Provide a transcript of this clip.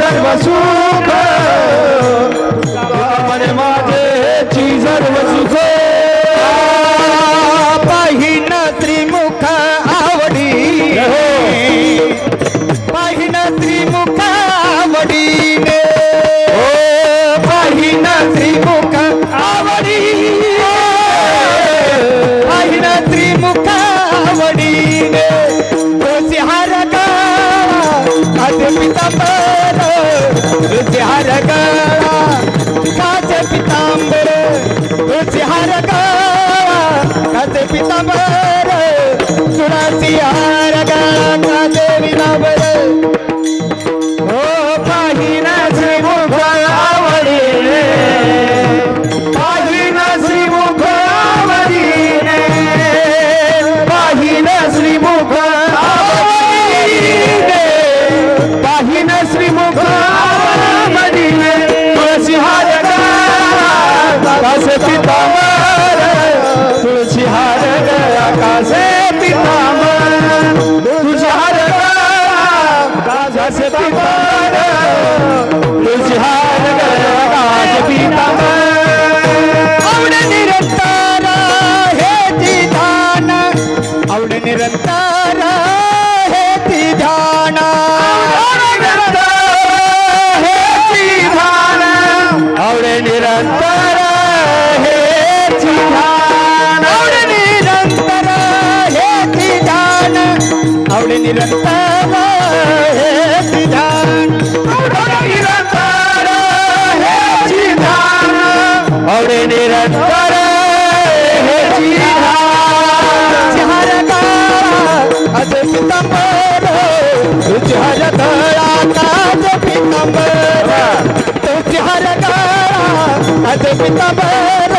सर्व सुख मन माझेची सर्व सुख पाहिन त्रिमुख आवडी. पाहिन त्रिमुख आवडी. पाहिन त्रिमुख आवडी. पाहिन त्रिमुख आवडी. सिंहार का पिता तुझ्या गळा काच पितांबर तुझ्या गळा काच पितांबर तुळाची हार गळा काच पितांबर आकाशे तांबर तुळशी हार आकाशे तांबर तुझ्या हार आकाशे तांबर निरंतर हे विधान निरंतर हे विधान और निरंतर हे विधान चार का असे पितांबर तुझ्या धळाचा जो पितांबर तुझ्या धळा असे पितांबर